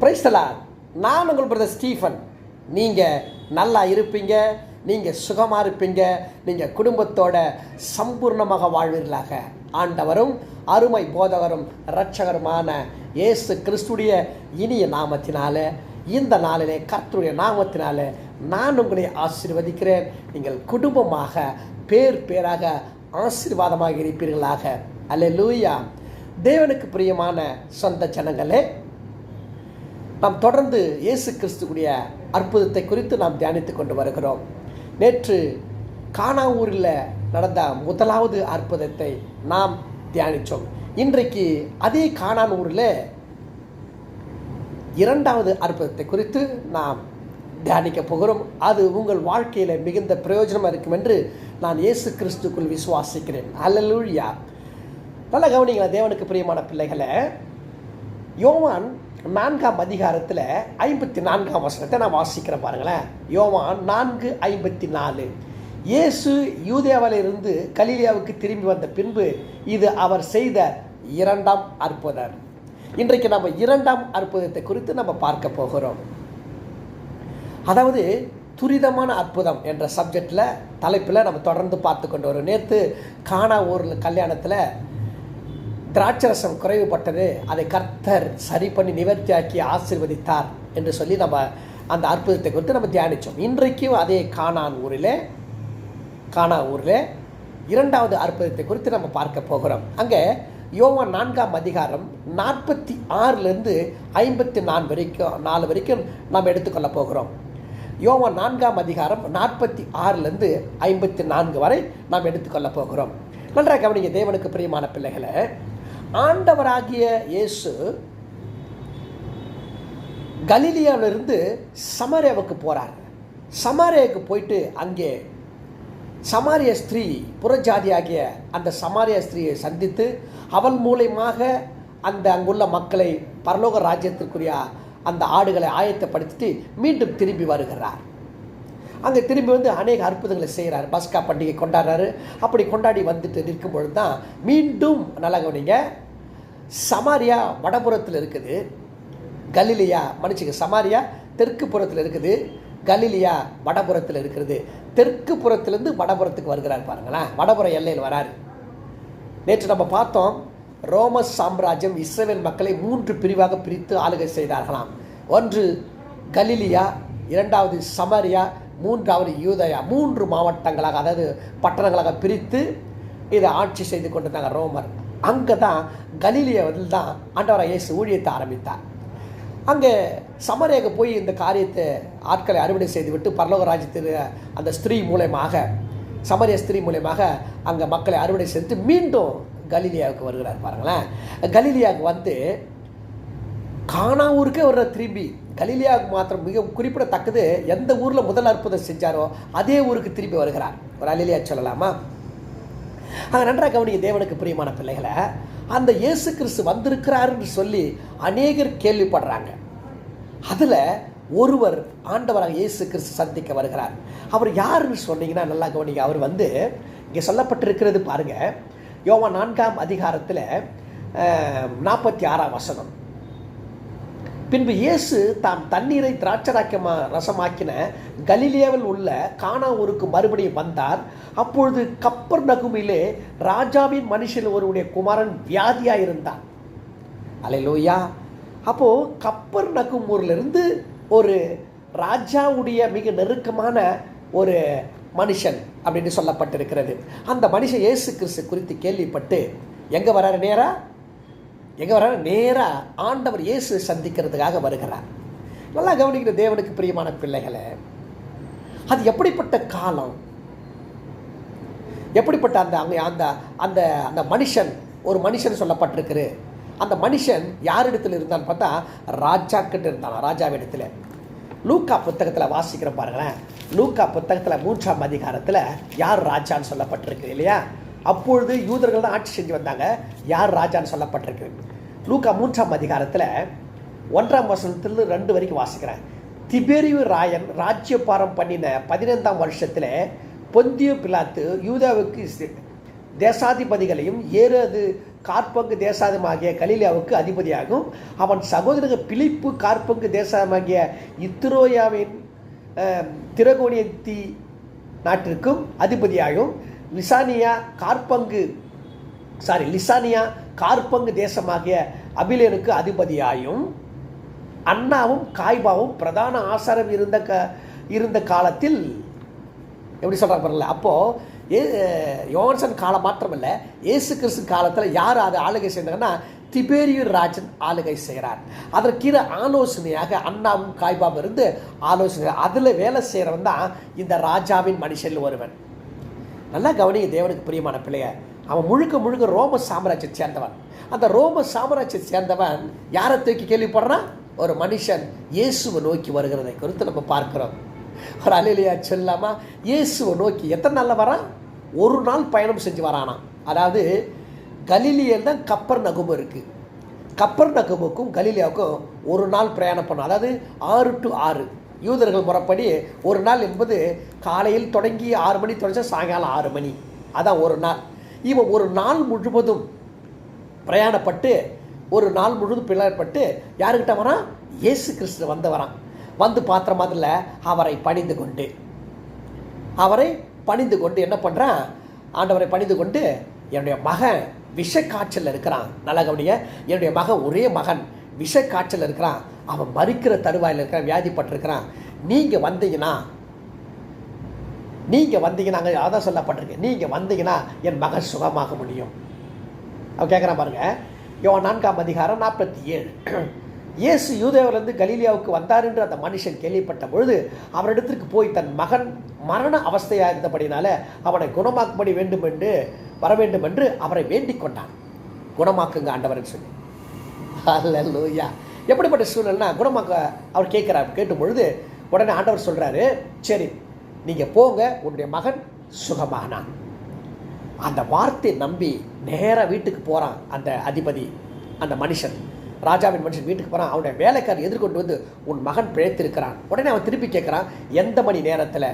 பிரைஸ்தலா நான் உங்கள் brother Stephen. நீங்கள் நல்லா இருப்பீங்க நீங்கள் சுகமாக இருப்பீங்க நீங்கள் குடும்பத்தோட சம்பூர்ணமாக வாழ்வீர்களாக. ஆண்டவரும் அருமை போதகரும் இரட்சகருமான இயேசு கிறிஸ்துடைய இனிய நாமத்தினால இந்த நாளிலே கர்த்தருடைய நாமத்தினால நான் உங்களை ஆசீர்வதிக்கிறேன். நீங்கள் குடும்பமாக பேர் பேராக ஆசீர்வாதமாக இருப்பீர்களாக. அல்ல லூயா தேவனுக்கு பிரியமான சொந்த ஜனங்களே நாம் தொடர்ந்து இயேசு கிறிஸ்துடைய அற்புதத்தை குறித்து நாம் தியானித்து கொண்டு வருகிறோம். நேற்று கானாவூரில் நடந்த முதலாவது அற்புதத்தை நாம் தியானித்தோம். இன்றைக்கு அதே கானானூரில் இரண்டாவது அற்புதத்தை குறித்து நாம் தியானிக்க போகிறோம். அது உங்கள் வாழ்க்கையில் மிகுந்த பிரயோஜனமாக இருக்கும் என்று நான் இயேசு கிறிஸ்துக்குள் விசுவாசிக்கிறேன். அல்லலூழியா நல்ல கவனிங்களா தேவனுக்கு பிரியமான பிள்ளைகளை யோவான் நான்காம் அதிகாரத்தில் ஐம்பத்தி நான்காம் வசனத்தை நான் வாசிக்கிறேன் பாருங்களேன். யோவான் நான்கு ஐம்பத்தி நாலு இயேசு யூதேவாலிருந்து கலீலியாவுக்கு திரும்பி வந்த பின்பு இது அவர் செய்த இரண்டாம் அற்புதம். இன்றைக்கு நம்ம இரண்டாம் அற்புதத்தை குறித்து நம்ம பார்க்க போகிறோம். அதாவது துரிதமான அற்புதம் என்ற சப்ஜெக்டில் தலைப்பில் நம்ம தொடர்ந்து பார்த்து கொண்டு வரோம். நேற்று காணா ஊரில் கல்யாணத்தில் திராட்சரசம் குறைவுபட்டது அதை கர்த்தர் சரி பண்ணி நிவர்த்தியாக்கி ஆசிர்வதித்தார் என்று சொல்லி நம்ம அந்த அற்புதத்தை குறித்து நம்ம தியானித்தோம் இன்றைக்கும் அதே காணான் ஊரில் காணா ஊரில் இரண்டாவது அற்புதத்தை குறித்து நம்ம பார்க்க போகிறோம். அங்கே யோவான் நான்காம் அதிகாரம் நாற்பத்தி ஆறுலேருந்து ஐம்பத்தி நாலு வரைக்கும் நாலு வரைக்கும் நாம் எடுத்துக்கொள்ள போகிறோம். யோவான் நான்காம் அதிகாரம் நாற்பத்தி ஆறுலேருந்து ஐம்பத்தி நான்கு வரை நாம் எடுத்துக்கொள்ள போகிறோம். நன்றாக கவனிங்க தேவனுக்கு பிரியமான பிள்ளைகளை ஆண்டவராகிய இயேசு கலிலியாவிலிருந்து சமாரியாவுக்கு போகிறார் சமாரியாவுக்கு போயிட்டு அங்கே சமாரிய ஸ்திரீ புறஜாதியாகிய அந்த சமாரிய ஸ்திரீயை சந்தித்து அவள் மூலயமாக அந்த அங்குள்ள மக்களை பரலோக ராஜ்யத்திற்குரிய அந்த ஆடுகளை ஆயத்தப்படுத்திட்டு மீண்டும் திரும்பி வருகிறார். அங்கே திரும்பி வந்து அநேக அற்புதங்களை செய்கிறார். பஸ்கா பண்டிகை கொண்டாடுறாரு. அப்படி கொண்டாடி வந்துட்டு நிற்கும் பொழுது தான் மீண்டும் நல்லா கவனிங்க சமாரியா வடபுறத்தில் இருக்குது. கலிலியா மன்னிச்சுங்க சமாரியா தெற்கு புறத்தில் இருக்குது. கலிலியா வடபுறத்தில் இருக்கிறது தெற்கு புறத்திலேருந்து வடபுறத்துக்கு வருகிறார் பாருங்களேன். வடபுற எல்லையில் வராரு. நேற்று நம்ம பார்த்தோம் ரோம சாம்ராஜ்யம் இஸ்ரேல் மக்களை மூன்று பிரிவாக பிரித்து ஆளுகை செய்தார்களாம். ஒன்று கலிலியா இரண்டாவது சமாரியா மூன்றாவது யூதயா மூன்று மாவட்டங்களாக அதாவது பட்டணங்களாக பிரித்து இதை ஆட்சி செய்து கொண்டிருந்தாங்க ரோமர். அங்கே தான் கலிலியாவில் தான் ஆண்டவராக இயேசு ஊழியத்தை ஆரம்பித்தார். அங்கே சமரேக போய் இந்த காரியத்தை ஆட்களை அறுவடை செய்துவிட்டு பரலோக ராஜ்யத்தில் அந்த ஸ்திரீ மூலயமாக சமரிய ஸ்திரீ மூலயமாக அங்கே மக்களை அறுவடை செய்து மீண்டும் கலீலியாவுக்கு வருகிறார் பாருங்களேன். கலீலியாவுக்கு வந்து காணா ஊருக்கே வர்ற திரும்பி கலீலியாவுக்கு மாத்திரம் மிக குறிப்பிடத்தக்கது எந்த ஊரில் முதல் அற்புதம் செஞ்சாரோ அதே ஊருக்கு திரும்பி வருகிறார். ஒரு அலிலியா சொல்லலாமா? அங்கே நன்றாக கவனிக்க தேவனுக்கு பிரியமான பிள்ளைகளை அந்த இயேசு கிறிஸ்து வந்திருக்கிறாருன்னு சொல்லி அநேகர் கேள்விப்படுறாங்க. அதில் ஒருவர் ஆண்டவராக இயேசு கிறிஸ்து சந்திக்க வருகிறார். அவர் யாருன்னு சொன்னீங்கன்னா நல்லா கவனிங்க. அவர் வந்து இங்கே சொல்லப்பட்டிருக்கிறது பாருங்கள் யோவா நான்காம் அதிகாரத்தில் நாற்பத்தி ஆறாம் வசனம். பின்பு இயேசு தாம் தண்ணீரை திராட்சராக்கமா ரசமாக்கின கலிலியாவில் உள்ள கானா ஊருக்கு மறுபடியும் வந்தார். அப்பொழுது கப்பர் நகுமிலே ராஜாவின் மனுஷன் ஒருவனுடைய குமாரன் வியாதியாக இருந்தான். அலையிலோயா. அப்போது கப்பர் நகும் ஊர்லேருந்து ஒரு ராஜாவுடைய மிக நெருக்கமான ஒரு மனுஷன் அப்படின்னு சொல்லப்பட்டிருக்கிறது. அந்த மனுஷன் இயேசு கிறிஸ்து குறித்து கேள்விப்பட்டு எங்கே வராரு நேரா? எங்கே வர நேராக ஆண்டவர் இயேசு சந்திக்கிறதுக்காக வருகிறார். நல்லா கவனிக்கிற தேவனுக்கு பிரியமான பிள்ளைகளை. அது எப்படிப்பட்ட காலம்? எப்படிப்பட்ட அந்த அங்கே அந்த அந்த அந்த மனுஷன் ஒரு மனுஷன் சொல்லப்பட்டிருக்குது அந்த மனுஷன் யாரிடத்தில் இருந்தான்னு பார்த்தா ராஜா கிட்ட இருந்தான் ராஜாவிடத்தில். லூக்கா புத்தகத்தில் வாசிக்கிற பாருங்களேன். லூக்கா புத்தகத்தில் மூன்றாம் அதிகாரத்தில் யார் ராஜான்னு சொல்லப்பட்டிருக்கு இல்லையா? அப்பொழுது யூதர்கள் தான் ஆட்சி செஞ்சு வந்தாங்க. யார் ராஜான்னு சொல்லப்பட்டிருக்கு. லூக்கா மூன்றாம் அதிகாரத்தில் ஒன்றாம் வசனத்தில் ரெண்டு வரைக்கும் வாசிக்கிறேன். திபெரியு ராயன் ராஜ்யபாரம் பண்ணின பதினைந்தாம் வருஷத்தில் பொந்திய பிலாத்து யூதாவுக்கு தேசாதிபதிகளையும் ஏறது காற்பங்கு தேசாதிமாகிய கலீலியாவுக்கு அதிபதியாகும். அவன் சகோதரக பிலிப்பு காற்பங்கு தேசாதமாகிய இத்ரோயாவின் திரகோணியத்தி நாட்டிற்கும் அதிபதியாகும். லிசானியா கார்பங்கு சாரி லிசானியா கார்பங்கு தேசமாகிய அபிலேனுக்கு அதிபதியாயும் அண்ணாவும் காய்பாவும் பிரதான ஆசாரம் இருந்த க இருந்த காலத்தில் எப்படி சொல்கிறாங்க பாருங்களேன் அப்போது ஏ யோகன்சன் காலம் மாத்திரமில்லை ஏசு கிறிஸ்து காலத்தில் யார் அதை ஆளுகை செய்தாங்கன்னா திபேரியூர் ராஜன் ஆளுகை செய்கிறார். அதற்கீழ ஆலோசனையாக அண்ணாவும் காய்பாவும் இருந்து ஆலோசனை அதில் வேலை செய்கிறவன் தான் இந்த ராஜாவின் மனுஷனில் ஒருவன். நல்லா கவனிங்க தேவனுக்கு பிரியமான பிள்ளைய. அவன் முழுக்க முழுக்க ரோம சாம்ராஜ்யத்தை சேர்ந்தவன். அந்த ரோம சாம்ராஜ்யத்தை சேர்ந்தவன் யாரை தூக்கி கேள்விப்படுறான் ஒரு மனுஷன் இயேசுவை நோக்கி வருகிறதை குறித்து நம்ம பார்க்குறோம். ஒரு அலையிலையா சொல்லாமா இயேசுவை நோக்கி எத்தனை நாளில் வரான் ஒரு நாள் பயணம் செஞ்சு வரானா. அதாவது கலிலியில் தான் கப்பர் நகுமம் இருக்குது கப்பர் நகுமுக்கும் கலிலியாவுக்கும் ஒரு நாள் பிரயாணம் பண்ணும். அதாவது ஆறு டு ஆறு. யூதர்கள் முறைப்படி ஒரு நாள் என்பது காலையில் தொடங்கி ஆறு மணி தொடச்சா சாயங்காலம் ஆறு மணி. அதான் ஒரு நாள். இவன் ஒரு நாள் முழுவதும் பிரயாணப்பட்டு ஒரு நாள் முழுவதும் பிள்ளைப்பட்டு யாருக்கிட்ட வரான் இயேசு கிறிஸ்து வந்து வரான் வந்து பாத்திர மாதிரில அவரை பணிந்து கொண்டு. அவரை பணிந்து கொண்டு என்ன பண்ணுறான் ஆண்டவரை பணிந்து கொண்டு என்னுடைய மகன் விஷ காய்ச்சல் இருக்கிறான். நல்ல கவனிய என்னுடைய மகன் ஒரே மகன். விஷ காய்ச்சல் இருக்கிறான். அவன் மறுக்கிற தருவாயில் இருக்கிறான் வியாதிப்பட்டிருக்கிறான். நீங்கள் வந்தீங்கன்னா நீங்கள் வந்தீங்கன்னா அங்கே அதான் சொல்லப்பட்டிருக்கு. நீங்கள் வந்தீங்கன்னா என் மகன் சுகமாக முடியும். அவன் கேட்குறான் பாருங்க. யோ நான்காம் அதிகாரம் நாற்பத்தி ஏழு. இயேசு யூதேவிலிருந்து கலீலியாவுக்கு வந்தார் என்று அந்த மனுஷன் கேள்விப்பட்ட பொழுது அவரிடத்திற்கு போய் தன் மகன் மரண அவஸ்தையாக இருந்தபடினால அவனை குணமாக்கும்படி வேண்டும் என்று வர வேண்டும் என்று அவரை வேண்டிக் கொண்டான். குணமாக்குங்க ஆண்டவர்னு சொல்லி. அல்லேலூயா எப்படிப்பட்ட சூழ்நிலைனா குணமாக்க அவர் கேட்குறார் கேட்டும் பொழுது உடனே ஆண்டவர் சொல்கிறாரு சரி நீங்கள் போங்க உன்னுடைய மகன் சுகமானான். அந்த வார்த்தை நம்பி நேராக வீட்டுக்கு போகிறான் அந்த அதிபதி அந்த மனுஷன். ராஜாவின் மனுஷன் வீட்டுக்கு போகிறான் அவனுடைய வேலைக்காரர் எதிர்கொண்டு வந்து உன் மகன் பிழைத்திருக்கிறான். உடனே அவன் திருப்பி கேட்குறான் எந்த மணி நேரத்தில்?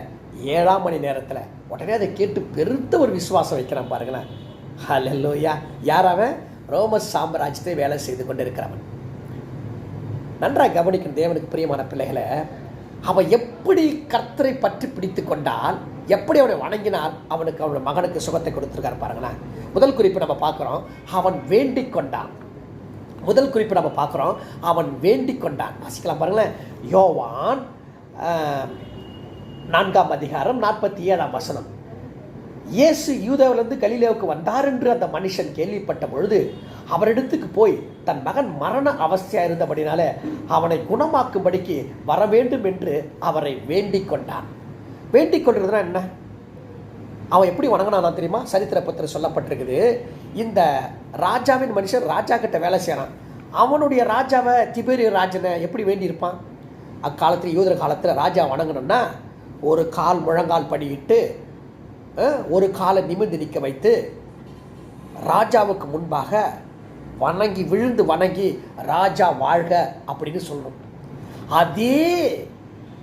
ஏழாம் மணி நேரத்தில். உடனே அதை கேட்டு பெருத்த ஒரு விசுவாசம் வைக்கிறான் பாருங்களேன். ஹலோயா யார் அவன்? ரோம சாம்ராஜ்யத்தை வேலை செய்து கொண்டு இருக்கிறவன் நன்றாக கவனிக்கும் தேவனுக்கு பிரியமான பிள்ளைகளை அவன் எப்படி கர்த்தரை பற்றி பிடித்து கொண்டால் எப்படி அவனை வணங்கினால் அவனுக்கு அவனுடைய மகனுக்கு சுகத்தை கொடுத்துருக்காரு பாருங்களேன். முதல் குறிப்பு நம்ம பார்க்குறோம் அவன் வேண்டிக் கொண்டான். முதல் குறிப்பு நம்ம பார்க்குறோம் அவன் வேண்டிக் கொண்டான். வாசிக்கலாம் பாருங்களேன். யோவான் நான்காம் அதிகாரம் நாற்பத்தி ஏழாம் வசனம். இயேசு யூதாவிலிருந்து கலிலேவுக்கு வந்தார் என்று அந்த மனுஷன் கேள்விப்பட்ட பொழுது அவரிடத்துக்கு போய் தன் மகன் மரண அவஸ்தையாக இருந்தபடினால அவனை குணமாக்கும்படிக்கு வர வேண்டும் என்று அவரை வேண்டிக் கொண்டான். வேண்டிக் கொள்றதுனா என்ன? அவன் எப்படி வணங்கினானா தெரியுமா? சரித்திர பத்திரம் சொல்லப்பட்டிருக்குது. இந்த ராஜாவின் மனுஷன் ராஜா கிட்ட வேலை செய்கிறான் அவனுடைய ராஜாவை திபேரிய ராஜனை எப்படி வேண்டியிருப்பான் அக்காலத்தில் யூதர் காலத்தில் ராஜா வணங்கணும்னா ஒரு கால் முழங்கால் படியிட்டு ஒரு காலை நிமிர்ந்து நிற்க வைத்து ராஜாவுக்கு முன்பாக வணங்கி விழுந்து வணங்கி ராஜா வாழ்க அப்படின்னு சொல்லணும் அதே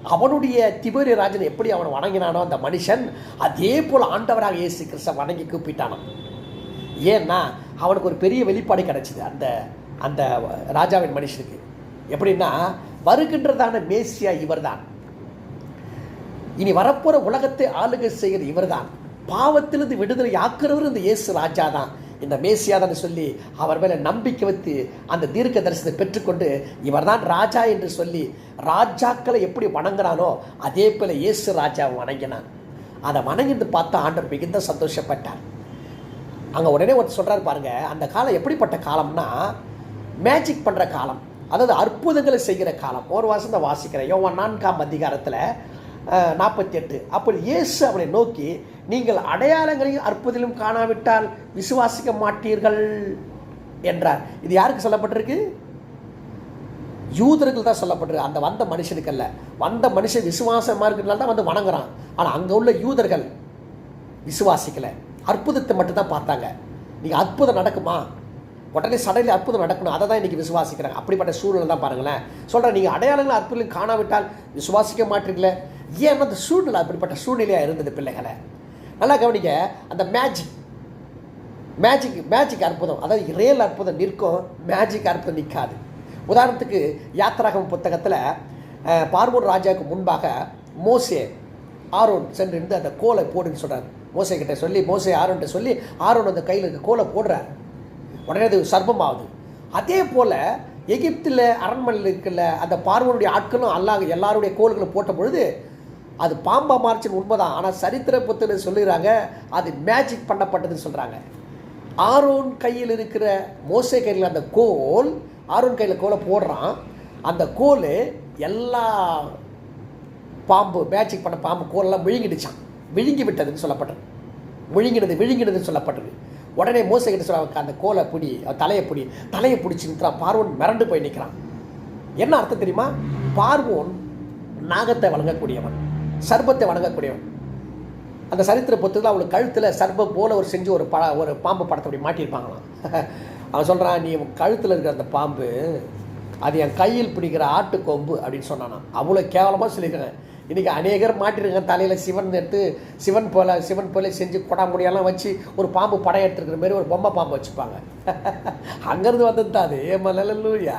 அவனுடைய திபேரிய ராஜன் எப்படி அவனை வணங்கினானோ அந்த மனுஷன் அதே போல் ஆண்டவராக இயேசு கிறிஸ்த வணங்கி கூப்பிட்டானான் ஏன்னா அவனுக்கு ஒரு பெரிய வெளிப்பாடு கிடைச்சிது அந்த அந்த ராஜாவின் மனுஷனுக்கு. எப்படின்னா வருகின்றதான மேசியா இவர்தான். இனி வரப்போற உலகத்தை ஆளுகை செய்கிற இவர்தான். பாவத்திலிருந்து விடுதலை ஆக்குறவர் இந்த இயேசு ராஜா தான் இந்த மேசியாதான் சொல்லி அவர் மேலே நம்பிக்கை வைத்து அந்த தீர்க்க தரிசனத்தை பெற்றுக்கொண்டு இவர்தான் ராஜா என்று சொல்லி ராஜாக்களை எப்படி வணங்குறானோ அதே போல இயேசு ராஜாவை வணங்கினான். அதை வணங்கிட்டு பார்த்தா ஆண்டவர் மிகுந்த சந்தோஷப்பட்டார். அங்கே உடனே ஒருத்தர் சொல்கிறாரு பாருங்க அந்த காலம் எப்படிப்பட்ட காலம்னா மேஜிக் பண்ணுற காலம் அதாவது அற்புதங்களை செய்கிற காலம். ஒரு வாசத்தை வாசிக்கிறேன். யோவன் நான்காம் அதிகாரத்தில் நாற்பத்தி எட்டு அப்படி இயேசு அவனை நோக்கி நீங்கள் அடையாளங்களையும் அற்புதலும் காணாவிட்டால் விசுவாசிக்க மாட்டீர்கள் என்றார். இது யாருக்கு சொல்லப்பட்டிருக்கு? யூதர்கள் தான் சொல்லப்பட்டிருக்கு. அந்த வந்த மனுஷனுக்கல்ல வந்த மனுஷன் விசுவாசமாக இருக்கிறதுனால தான் வந்து வணங்குறான். ஆனால் அங்கே உள்ள யூதர்கள் விசுவாசிக்கலை. அற்புதத்தை மட்டும்தான் பார்த்தாங்க. நீங்கள் அற்புதம் நடக்குமா? உடனே சடையில் அற்புதம் நடக்கணும். அதை தான் இன்றைக்கி விசுவாசிக்கிறாங்க. அப்படிப்பட்ட சூழ்நிலை தான் பாருங்களேன். சொல்கிறேன் நீங்கள் அடையாளங்கள் அற்புதம் காணாவிட்டால் விசுவாசிக்க மாட்டீங்களே ஏன் அந்த சூழ்நிலை அப்படிப்பட்ட சூழ்நிலையாக இருந்தது பிள்ளைகளை? நல்லா கவனிக்க அந்த மேஜிக் மேஜிக் மேஜிக் அற்புதம் அதாவது ரியல் அற்புதம் நிற்கும் மேஜிக் அற்புதம் நிற்காது. உதாரணத்துக்கு யாத்திராகம் புத்தகத்தில் பார்வோன் ராஜாவுக்கு முன்பாக மோசே ஆரோன் சென்றிருந்து அந்த கோலை போடுன்னு சொல்கிறார் மோசே கிட்ட சொல்லி மோசே ஆரோன்கிட்ட சொல்லி ஆரோன் அந்த கையில் இருக்க கோலை போடுறார். உடனே அது சர்ப்பமாகுது. அதே போல் எகிப்தில் அரண்மனையில் இருக்குல்ல அந்த பார்வனுடைய ஆட்களும் அல்லாஹ் எல்லாருடைய கோல்களும் போட்ட பொழுது அது பாம்பா மார்ச்சின் உண்மைதான். ஆனால் சரித்திர புத்தகம் சொல்லுறாங்க அது மேஜிக் பண்ணப்பட்டதுன்னு சொல்கிறாங்க ஆரோன் கையில் இருக்கிற மோசை கையில் அந்த கோல் ஆரோன் கையில் கோலை போடுறான். அந்த கோல் எல்லா பாம்பு மேஜிக் பண்ண பாம்பு கோலெல்லாம் விழுங்கிடுச்சான் விழுங்கி விட்டதுன்னு சொல்லப்பட்டது. விழுங்கினது விழுங்கினதுன்னு சொல்லப்பட்டது. உடனே மோசை கிட்ட சொல்ல அந்த கோலை பிடி தலையை பிடி தலையை பிடிச்சி நிற்கிறான். பார்வோன் மிரண்டு போய் நிற்கிறான். என்ன அர்த்தம் தெரியுமா? பார்வோன் நாகத்தை வழங்கக்கூடியவன். சர்பத்தை வணங்கக்கூடியவன். அந்த சரித்திர புத்தகத்தில் அவளுக்கு கழுத்தில் சர்பம் போல ஒரு செஞ்சு ஒரு ப ஒரு பாம்பு படத்தை அப்படி மாட்டியிருப்பாங்களாம். அவன் சொல்கிறான் நீ உன் கழுத்தில் இருக்கிற அந்த பாம்பு அது என் கையில் பிடிக்கிற ஆட்டு கொம்பு அப்படின்னு சொன்னானா அவ்வளோ கேவலமாக சொல்லியிருக்காங்க. இன்றைக்கி அநேகர் மாட்டிருக்கேன் தலையில் சிவன் எடுத்து சிவன் போல சிவன் போல செஞ்சு கொடாமுடியெல்லாம் வச்சு ஒரு பாம்பு படம் எடுத்துருக்கிற மாதிரி ஒரு பொம்மை பாம்பு வச்சுப்பாங்க. அங்கேருந்து வந்தது தான் அது. ஏமலூயா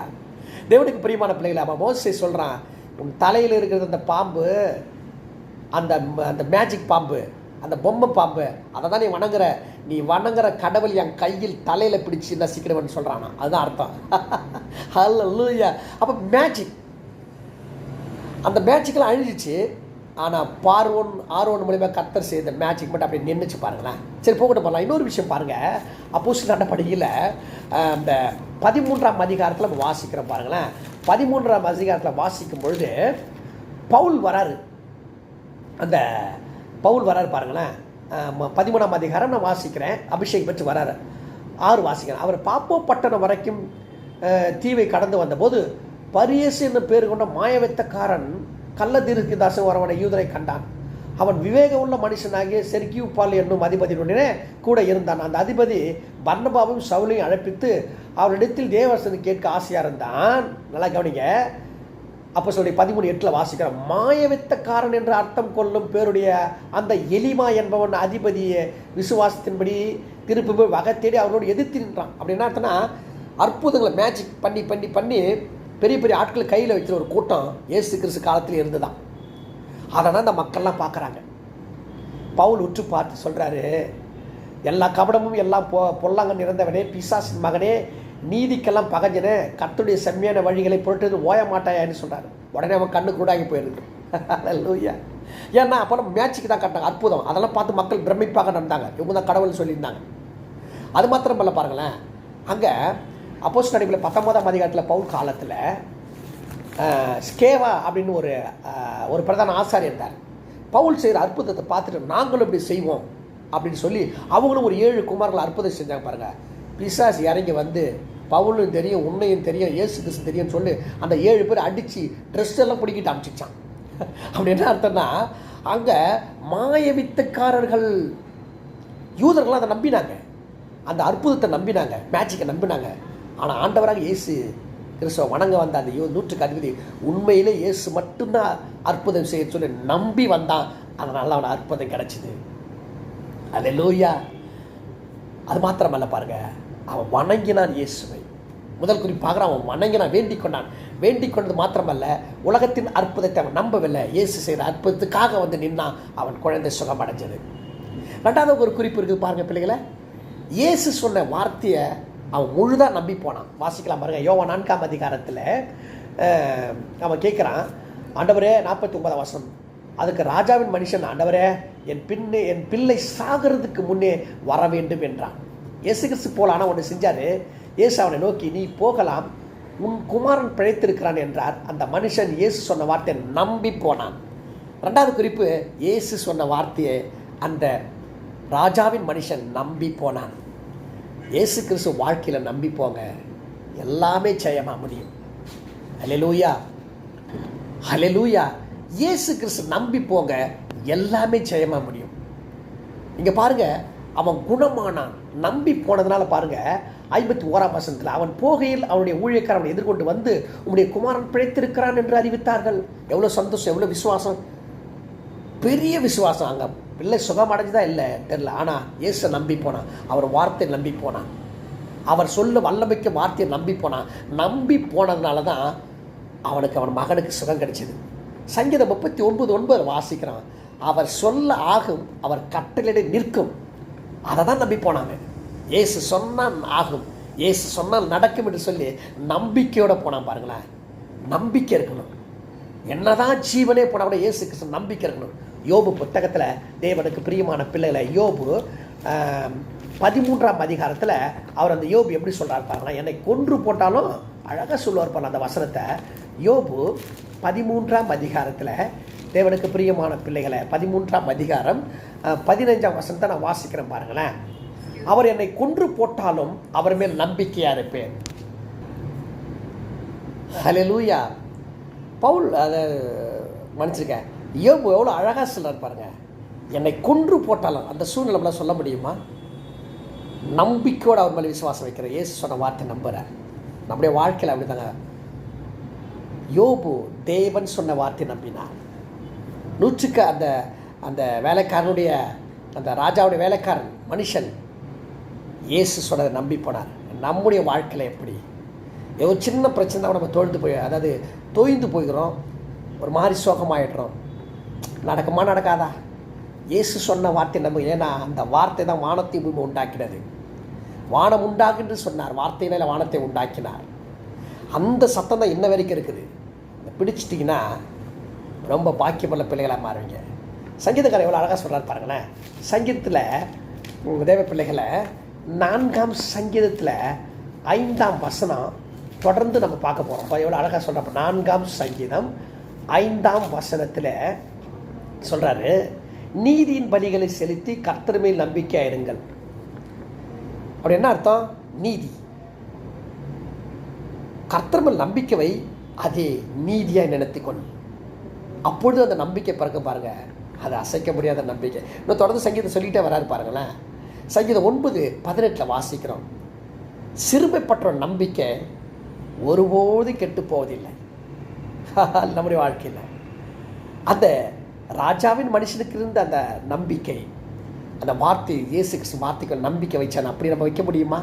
தேவனுக்கு பிரியமான பிள்ளைகளை அவன் மோசி சொல்கிறான் உன் தலையில் இருக்கிறது அந்த பாம்பு அந்த அந்த மேஜிக் பாம்பு அந்த பொம்மை பாம்பு அதை தான் நீ வணங்குற நீ வணங்குற கடவுள் என் கையில் தலையில் பிடிச்சி நசிக்கிறவன் சொல்கிறானா அதுதான் அர்த்தம். ஹல்லேலூயா அப்போ மேஜிக் அந்த மேஜிக்கெலாம் அழிஞ்சிச்சு. ஆனால் பார்வோன் ஆர்வன் மூலிமா கத்தர் செய்த மேஜிக் மட்டும் அப்படி நின்றுச்சு பாருங்களேன். சரி போகட்டும் போகலாம் இன்னொரு விஷயம் பாருங்கள் அப்போஸ் நடப்படியில் அந்த பதிமூன்றாம் அதிகாரத்தில் நம்ம வாசிக்கிறோம் பாருங்களேன். பதிமூன்றாம் அதிகாரத்தில் வாசிக்கும் பொழுது பவுல் வராரு. அந்த பவுல் வராரு பாருங்களேன். பதிமூணாம் அதிகாரம் நான் வாசிக்கிறேன். அபிஷேக் பெற்று வராரு. ஆறு வாசிக்கிறேன். அவர் பாப்போ பட்டணம் வரைக்கும் தீவை கடந்து வந்தபோது பரியசு என்னும் பேர் கொண்ட மாயவெத்தக்காரன் கள்ளதீருக்கு தாசன் வரவனை யூதரை கண்டான். அவன் விவேகம் உள்ள மனுஷனாகிய செர்கியூ பால் என்னும் அதிபதியுடனே கூட இருந்தான். அந்த அதிபதி பர்ணபாவும் சவுலையும் அழைப்பித்து அவரிடத்தில் தேவரசனை கேட்க ஆசையாக இருந்தான். நல்லா கவனிங்க. அப்போ சொல்லி பதிமூணு எட்டில் வாசிக்கிறோம் மாயவித்தக்காரன் என்று அர்த்தம் கொள்ளும் பேருடைய அந்த எலிமா என்பவன் அதிபதியை விசுவாசத்தின்படி திருப்பி போய் வகை தேடி அவரோடு எதிர்த்து நின்றான். அப்படின்னா அர்த்தம்னா அற்புதங்களை மேஜிக் பண்ணி பண்ணி பண்ணி பெரிய பெரிய ஆட்கள் கையில் வைக்கிற ஒரு கூட்டம் ஏசு கிறிஸ்து காலத்தில் இருந்துதான். அதை தான் மக்கள்லாம் பார்க்குறாங்க. பவுல் உற்று பார்த்து சொல்கிறாரு எல்லா கபடமும் எல்லாம் பொ பொல்லாங்க நிறைந்தவனே பிசாசின் மகனே நீதிக்கெல்லாம் பகஞ்சனே கத்துடைய செம்மையான வழிகளை பொருட்டது ஓய மாட்டாயான்னு சொன்னார் உடனே அவன் கண்ணு கூடாகி போயிருக்கு லூயா ஏன்னா அப்போ மேட்சுக்கு தான் கட்டாங்க அற்புதம். அதெல்லாம் பார்த்து மக்கள் பிரமிப்பாக நடந்தாங்க. இவங்க தான் கடவுள்னு சொல்லியிருந்தாங்க. அது மாத்திரம் பாருங்களேன். அங்கே அப்போஸ் நடிப்பில் பத்தொன்பதாம் அதிகாரத்தில் பவுல் காலத்தில் ஸ்கேவா அப்படின்னு ஒரு ஒரு பிரதான ஆசாரி இருந்தார். பவுல் செய்கிற அற்புதத்தை பார்த்துட்டு நாங்களும் இப்படி செய்வோம் அப்படின்னு சொல்லி அவங்களும் ஒரு ஏழு குமார்கள் அற்புதம் செஞ்சாங்க பாருங்கள் பிசாஸ் இறங்கி வந்து பவுலும் தெரியும் உன்னையும் தெரியும் ஏசு கிறிஸ்து தெரியும்னு சொல்லி அந்த ஏழு பேர் அடித்து ட்ரெஸ் எல்லாம் பிடிக்கிட்டு அமிச்சிச்சான். அப்படி என்ன அர்த்தம்னா அங்கே மாயவித்தக்காரர்கள் யூதர்கள்லாம் அதை நம்பினாங்க. அந்த அற்புதத்தை நம்பினாங்க மேஜிக்கை நம்பினாங்க. ஆனால் ஆண்டவராக இயேசு கிறிஸ்துவ வணங்க வந்த அந்த யூ நூற்றுக்கு அதிபதி உண்மையிலே இயேசு மட்டும்தான் அற்புதம் செய்ய சொல்லி நம்பி வந்தான். அதனால் அவன் அற்புதம் கிடைச்சிது. லோய்யா அது மாத்திரமல்ல பாருங்க. அவன் வணங்கினான் இயேசுவை. முதல் குறிப்பாக அவன் வணங்கினான் வேண்டிக் கொண்டான் வேண்டிக் கொண்டது மாத்திரமல்ல உலகத்தின் அற்புதத்தை அவன் நம்பவில்லை. இயேசு செய்த அற்புதத்துக்காக வந்து நின்னான் அவன் குழந்தை சுகம் அடைஞ்சது ரெண்டாவது ஒரு குறிப்பு இருக்குது பாருங்கள் பிள்ளைகளை. இயேசு சொன்ன வார்த்தையை அவன் முழுதாக நம்பி போனான். வாசிக்கலாம் பாருங்க யோவா நான்காம் அதிகாரத்தில் அவன் கேட்குறான் ஆண்டவரே நாற்பத்தி ஒன்பதாம் வருஷம் அதுக்கு ராஜாவின் மனுஷன் ஆண்டவரே என் பின்னே என் பிள்ளை சாகிறதுக்கு முன்னே வர வேண்டும் என்றான். இயேசு கிறிஸ்து போல ஆனால் ஒன்று செஞ்சார். இயேசு அவனை நோக்கி நீ போகலாம். உன் குமாரன் பிழைத்திருக்கிறான் என்றார். அந்த மனுஷன் இயேசு சொன்ன வார்த்தையை நம்பி போனான். ரெண்டாவது குறிப்பு இயேசு சொன்ன வார்த்தையை அந்த ராஜாவின் மனுஷன் நம்பி போனான். இயேசு கிறிஸ்து வாழ்க்கையில் நம்பி போங்க. எல்லாமே ஜெயமாக முடியும். ஹalleluya. ஹalleluya. இயேசு கிறிஸ்து நம்பி போங்க. எல்லாமே ஜெயமாக முடியும். இங்கே பாருங்க அவன் குணமானான். நம்பி போனதுனால பாருங்க ஐம்பத்தி ஓராம் வசனத்தில் அவன் போகையில் அவனுடைய ஊழியக்காரன் அவனை எதிர்கொண்டு வந்து உன்னுடைய குமாரன் பிழைத்திருக்கிறான் என்று அறிவித்தார்கள். எவ்வளோ சந்தோஷம் எவ்வளோ விசுவாசம்? பெரிய விசுவாசம் அங்கே. பிள்ளை சுகம் அடைஞ்சுதான் இல்லை? தெரில ஆனால் இயேசை நம்பி போனான். அவர் வார்த்தை நம்பி போனான். அவர் சொல்ல வல்லமைக்க வார்த்தையை நம்பி போனான். நம்பி போனதுனால தான் அவனுக்கு அவன் மகனுக்கு சுகம் கிடைச்சிது. சங்கீதம் முப்பத்தி ஒன்பது ஒன்பது வாசிக்கிறான். அவர் சொல்ல ஆகும் அவர் கட்டளையிட நிற்கும். அதை தான் நம்பி போனாங்க. ஏசு சொன்னால் ஆகும். ஏசு சொன்னால் நடக்கும் என்று சொல்லி நம்பிக்கையோடு போனான் பாருங்களேன். நம்பிக்கை இருக்கணும். என்னதான் ஜீவனே போனால் கூட ஏசு கிருஷ்ணன் நம்பிக்கை இருக்கணும். யோபு புத்தகத்தில் தேவனுக்கு பிரியமான பிள்ளைகளை யோபு பதிமூன்றாம் அதிகாரத்தில் அவர் அந்த யோபு எப்படி சொல்கிறார் பாருங்களேன். என்னை கொன்று போட்டாலும் அழகாக சொல்லுவார் பாருங்க அந்த வசனத்தை. யோபு பதிமூன்றாம் அதிகாரத்தில் தேவனுக்கு பிரியமான பிள்ளைகளை பதிமூன்றாம் அதிகாரம் பதினைஞ்சாம் வசனத்தை நான் வாசிக்கிறேன் பாருங்களேன். அவர் என்னை கொன்று போட்டாலும் அவர் மேல் நம்பிக்கையாக இருப்பேன். ஹalleluya பவுல் அதை மன்னிச்சிருக்கேன் யோபு எவ்வளோ அழகாக சொல்கிறார் பாருங்க. என்னை கொன்று போட்டாலும் அந்த சூழ்நிலை சொல்ல முடியுமா? நம்பிக்கையோடு அவர் மேலே விசுவாசம் வைக்கிற ஏசு சொன்ன வார்த்தை நம்புகிறேன் நம்முடைய வாழ்க்கையில் அப்படி தாங்க யோபு தேவன் சொன்ன வார்த்தை நம்பினார். நூற்றுக்கு அந்த அந்த வேலைக்காரனுடைய அந்த ராஜாவுடைய வேலைக்காரன் மனுஷன் இயேசு சொன்னதை நம்பி போனார். நம்முடைய வாழ்க்கையில் எப்படி? ஏதோ சின்ன பிரச்சனை தான் நம்ம தோழ்ந்து போய் அதாவது தோய்ந்து போய்கிறோம் ஒரு மாதிரி சோகமாயிடுறோம். நடக்குமா நடக்காதா? இயேசு சொன்ன வார்த்தை நம்ம ஏன்னா அந்த வார்த்தை தான் வானத்தை பூமி உண்டாக்கினது. வானம் உண்டாகுன்னு சொன்னார் வார்த்தையினால வானத்தை உண்டாக்கினார். அந்த சத்தம் தான் இன்ன வரைக்கும் இருக்குது. பிடிச்சிட்டிங்கன்னா ரொம்ப பாக்கியமுள்ள பிள்ளைகளாக மாறுவீங்க. சங்கீதக்காரர் எவ்வளோ அழகாக சொல்கிறார் பாருங்களேன். சங்கீதத்தில் உங்கள் தேவ பிள்ளைகளை நான்காம் சங்கீதத்தில் ஐந்தாம் வசனம் தொடர்ந்து நம்ம பார்க்க போகிறோம் எவ்வளோ அழகாக சொல்கிறப்ப நான்காம் சங்கீதம் ஐந்தாம் வசனத்தில் சொல்கிறாரு நீதியின் பலிகளை செலுத்தி கர்த்தர் நம்பிக்கையாக இருங்கள் அப்படி என்ன அர்த்தம்? நீதி. கர்த்தர் நம்பிக்கை வை அதே நீதியாக நினைத்துக்கொண்டு அப்பொழுது அந்த நம்பிக்கை பிறக்க பாருங்க அது அசைக்க முடியாத நம்பிக்கை. இன்னும் தொடர்ந்து சங்கீதம் சொல்லிகிட்டே வராரு பாருங்களேன். சங்கீதம் ஒன்பது பதினெட்டில் வாசிக்கிறோம். சிறுமைப்பற்ற நம்பிக்கை ஒருபோதும் கெட்டு போவதில்லை. நம்முடைய வாழ்க்கையில். அந்த ராஜாவின் மனுஷனுக்கு இருந்த அந்த நம்பிக்கை அந்த வார்த்தை இயேசு கிறிஸ்து வார்த்தைகள் நம்பிக்கை வச்சான் அப்படி நம்ம வைக்க முடியுமா?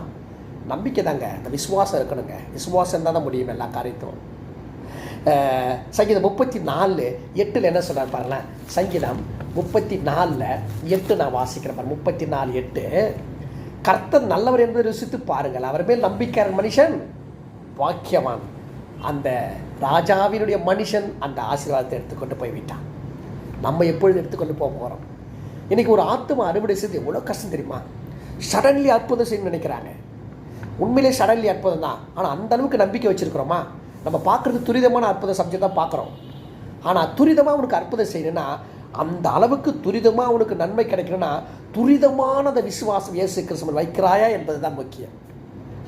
நம்பிக்கை தாங்க அந்த விசுவாசம் இருக்கணுங்க. விசுவாசம் இருந்தால் தான் முடியும் எல்லா காரியத்தும் சங்கீதம் முப்பத்தி நாலு எட்டில் என்ன சொல்கிறார் பாருங்களேன் சங்கீதம் முப்பத்தி நாலில் எட்டு நான் வாசிக்கிறேன் பாருங்க. முப்பத்தி நாலு எட்டு. கர்த்தர் நல்லவர் என்பதை ருசித்து பாருங்கள். அவர் மேல் நம்பிக்கையான மனுஷன் வாக்கியவான் அந்த ராஜாவினுடைய மனுஷன் அந்த ஆசீர்வாதத்தை எடுத்துக்கொண்டு போய் விட்டான் நம்ம எப்பொழுது எடுத்துக்கொண்டு போக போகிறோம் இன்றைக்கி ஒரு ஆத்மா அறுவடை செய்து எவ்வளோ கஷ்டம் தெரியுமா? சடன்லி அற்புதம் செய்யணும்னு நினைக்கிறாங்க. உண்மையிலே சடன்லி அற்புதம் தான் ஆனால் அந்த அளவுக்கு நம்பிக்கை வச்சுருக்கிறோமா? நம்ம பார்க்குறது துரிதமான அற்புத சப்ஜெக்ட் தான் பார்க்குறோம். ஆனால் துரிதமாக அவனுக்கு அற்புதம் செய்யணும்னா அந்த அளவுக்கு துரிதமாக உனக்கு நன்மை கிடைக்கணும்னா துரிதமான அந்த விசுவாசம் இயேசு கிறிஸ்துவன் வைக்கிறாயா என்பது தான் முக்கியம்.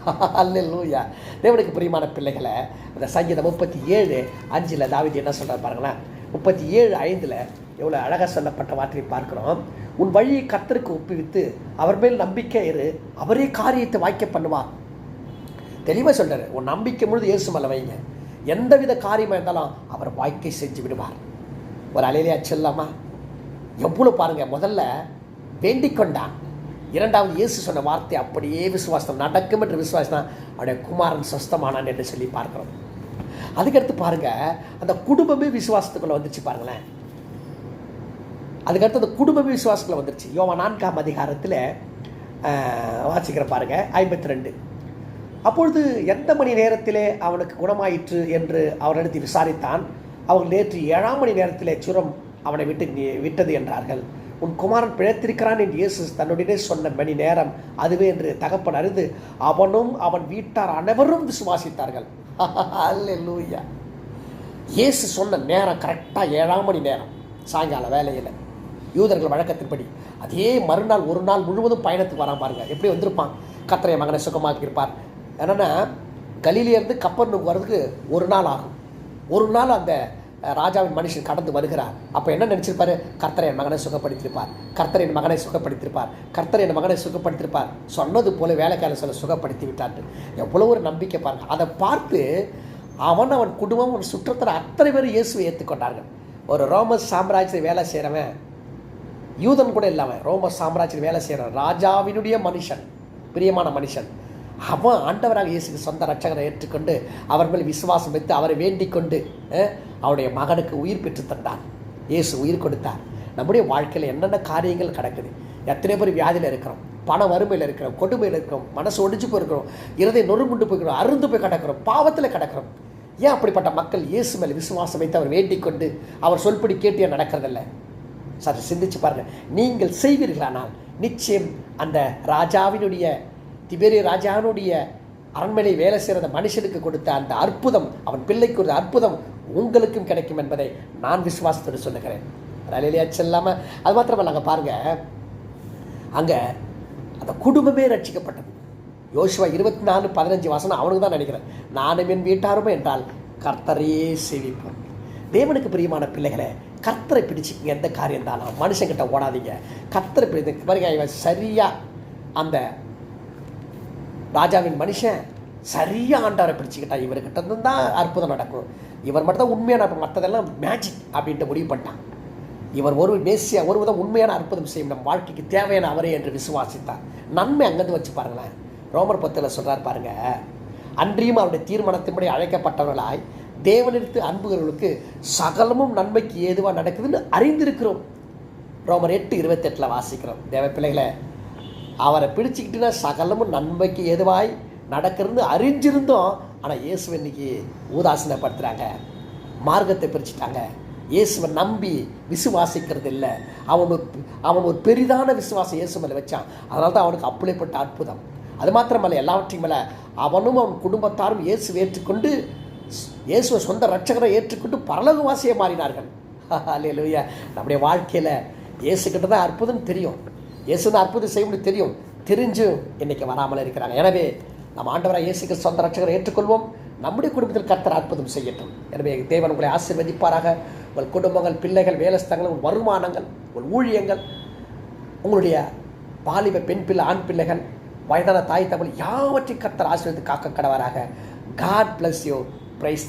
அல்லூயா தேவனுக்கு பிரியமான பிள்ளைகளை அந்த சங்கீதம் முப்பத்தி ஏழு அஞ்சில் தாவிதி என்ன சொல்கிறார் பாருங்களேன். முப்பத்தி ஏழு ஐந்தில் எவ்வளோ அழகாக சொல்லப்பட்ட வார்த்தையை பார்க்குறோம். உன் வழியை கத்தருக்கு ஒப்புவித்து அவர் மேல் நம்பிக்கை இரு அவரே காரியத்தை வாய்க்க பண்ணுவார். தெளிவாக சொல்கிறார் உன் நம்பிக்கை முழுது இயேசு மேலே வைங்க. எந்தவித காரியமாக இருந்தாலும் அவர் வாய்க்கை செஞ்சு விடுவார். ஒரு அலையிலே செல்லாமா எவ்வளோ பாருங்கள் முதல்ல வேண்டிக் கொண்டான். இரண்டாவது இயேசு சொன்ன வார்த்தை அப்படியே விசுவாசம் நடக்கும் என்று விசுவாசம் அவனுடைய குமாரன் சொஸ்தமானான் என்று சொல்லி பார்க்குறோம். அதுக்கடுத்து பாருங்க அந்த குடும்பமே விசுவாசத்துக்குள்ளே வந்துச்சு பாருங்களேன். அதுக்கடுத்து அந்த குடும்பமே விசுவாசத்தில் வந்துருச்சு. யோவா நான்காம் அதிகாரத்தில் வாசிக்கிற பாருங்கள் ஐம்பத்தி ரெண்டு. அப்பொழுது எந்த மணி நேரத்திலே அவனுக்கு குணமாயிற்று என்று அவரிடத்தில் விசாரித்தான். அவர்கள் நேற்று ஏழாம் மணி நேரத்திலே சுரம் அவனை விட்டு விட்டது என்றார்கள். உன் குமாரன் பிழைத்திருக்கிறான் என்று இயேசு தன்னுடனே சொன்ன மணி நேரம் அதுவே என்று தகப்பன் அறிந்து அவனும் அவன் வீட்டார் அனைவரும் விசுவாசித்தார்கள். அல்லேலூயா. இயேசு சொன்ன நேரம் கரெக்டாக ஏழாம் மணி நேரம் சாயங்கால வேலையில் யூதர்கள் வழக்கத்தின்படி அதே மறுநாள் ஒரு நாள் முழுவதும் பயணத்துக்கு வரான் பாருங்க. எப்படி வந்திருப்பான்? கத்திரைய மகனை சுகமாக்கி இருப்பார் என்னென்னா கலிலேருந்து கப்பர்னுக்கு வர்றதுக்கு ஒரு நாள் ஆகும். ஒரு நாள் அந்த ராஜாவின் மனுஷன் கடந்து வருகிறார். அப்போ என்ன நினச்சிருப்பாரு? கர்த்தரை என் மகனை சுகப்படுத்தியிருப்பார். கர்த்தரை என் மகனை சுகப்படுத்தியிருப்பார். கர்த்தரை என் மகனை சுகப்படுத்தியிருப்பார். சொன்னது போல வேலைக்காரன் சொல்ல சுகப்படுத்தி விட்டார் எவ்வளோ ஒரு நம்பிக்கை பாருங்க. அதை பார்த்து அவன் அவன் குடும்பம் அவன் சுற்றத்தில் அத்தனை பேர் இயேசுவை ஏற்றுக்கொண்டார்கள் ஒரு ரோம சாம்ராஜ்யத்தை வேலை செய்கிறவன் யூதன் கூட இல்லாமல் ரோம சாம்ராஜ்யத்தில் வேலை செய்கிறவன் ராஜாவினுடைய மனுஷன் பிரியமான மனுஷன் அவன் ஆண்டவராக இயேசுக்கு சொந்த ரட்சகரை ஏற்றுக்கொண்டு அவர் மேல் விசுவாசம் வைத்து அவரை வேண்டிக் கொண்டு அவருடைய மகனுக்கு உயிர் பெற்று தந்தான் இயேசு உயிர் கொடுத்தார். நம்முடைய வாழ்க்கையில் என்னென்ன காரியங்கள் கிடக்குது எத்தனை பேர் வியாதியில் இருக்கிறோம் பண வறுமையில் இருக்கிறோம் கொடுமையில் இருக்கிறோம் மனசு ஒடிஞ்சு போயிருக்கிறோம் இருதை நொறுங்குண்டு போய்க்கிறோம் அருந்து போய் கிடக்கிறோம் பாவத்தில் கிடக்கிறோம். ஏன் அப்படிப்பட்ட மக்கள் இயேசு மேல் விசுவாசம் வைத்து அவர் வேண்டிக் கொண்டு அவர் சொல்படி கேட்டு ஏன் நடக்கிறதில்ல? சற்று சிந்திச்சு பாருங்கள் நீங்கள் செய்வீர்களானால் நிச்சயம் அந்த ராஜாவினுடைய திபேரிய ராஜாவினுடைய அரண்மனை வேலை செய்கிற மனுஷனுக்கு கொடுத்த அந்த அற்புதம் அவன் பிள்ளைக்கு ஒரு அற்புதம் உங்களுக்கும் கிடைக்கும் என்பதை நான் விசுவாசத்தோடு சொல்லுகிறேன். அலையிலேயா செல்லாமல் அது மாத்திரமல்ல அங்கே பாருங்க. அங்கே அந்த குடும்பமே ரட்சிக்கப்பட்டது. யோசுவா இருபத்தி நாலு பதினஞ்சு வாசனம் அவனுக்கு தான் நினைக்கிறேன். நானும் என் வீட்டாருமே என்றால் கர்த்தரையே சேவிப்போம். தேவனுக்கு பிரியமான பிள்ளைகளை கர்த்தரை பிடிச்சிக்கங்க எந்த காரியம் இருந்தாலும் மனுஷங்கிட்ட ஓடாதீங்க. கர்த்தரை பிடித்து பாருங்க இவன் சரியாக அந்த ராஜாவின் மனுஷன் சரியாக ஆண்டவரை பிடிச்சிக்கிட்டா இவர்கிட்ட இருந்து தான் அற்புதம் நடக்கும். இவர் மட்டும் தான் உண்மையான மற்றதெல்லாம் மேஜிக் அப்படின்ட்டு முடிவு பண்ணிட்டான். இவர் ஒரு மேசியா ஒரு விதம் உண்மையான அற்புதம் செய்யும் நம் வாழ்க்கைக்கு தேவையான அவரே என்று விசுவாசித்தார். நன்மை அங்கேருந்து வச்சு பாருங்களேன். ரோமர் பத்தில் சொல்கிறார் பாருங்க அன்றியும் அவருடைய தீர்மானத்தின்படி அழைக்கப்பட்டவர்களாய் தேவனிடத்து அன்புகளுக்கு சகலமும் நன்மைக்கு ஏதுவாக நடக்குதுன்னு அறிந்திருக்கிறோம். ரோமர் எட்டு இருபத்தெட்டில் வாசிக்கிறோம். தேவ பிள்ளைகளை அவரை பிடிச்சிக்கிட்டுனா சகலமும் நன்மைக்கு எதுவாய் நடக்கிறது அறிஞ்சிருந்தோம். ஆனால் இயேசுவை இன்னைக்கு ஊதாசனப்படுத்துகிறாங்க மார்க்கத்தை பிரிச்சுட்டாங்க. இயேசுவை நம்பி விசுவாசிக்கிறது இல்லை அவன் ஒரு அவன் ஒரு பெரிதான விசுவாசம் இயேசு மேலே வச்சான். அதனால தான் அவனுக்கு அப்படிப்பட்ட அற்புதம். அது மாத்திரமல்ல எல்லாவற்றையும் மேலே அவனும் அவன் குடும்பத்தாரும் இயேசு ஏற்றுக்கொண்டு இயேசுவை சொந்த ரட்சகரை ஏற்றுக்கொண்டு பரலோகவாசியை மாறினார்கள். அல்லையா நம்முடைய வாழ்க்கையில் இயேசுக்கிட்ட தான் அற்புதம் தெரியும். இயேசு தான் அற்புதம் செய்ய முடியும் தெரியும். தெரிஞ்சும் இன்னைக்கு வராமல் இருக்கிறாங்க. எனவே நம்ம ஆண்டவராக இயேசுக்கு சொந்த ரட்சகரை ஏற்றுக்கொள்வோம். நம்முடைய குடும்பத்தில் கர்த்தர் அற்புதம் செய்யட்டும். எனவே தேவன் உங்களை ஆசிர்வதிப்பாராக. உங்கள் குடும்பங்கள் பிள்ளைகள் வேலைஸ்தங்கள் உங்கள் வருமானங்கள் உங்கள் ஊழியங்கள் உங்களுடைய பாலிப பெண் பிள்ளை ஆண் பிள்ளைகள் வயதான தாய் தமிழ் யாவற்றையும் கர்த்தர் ஆசீர்வதித்து காக்க கடவராக காட் பிளஸ் யூ பிரைஸ்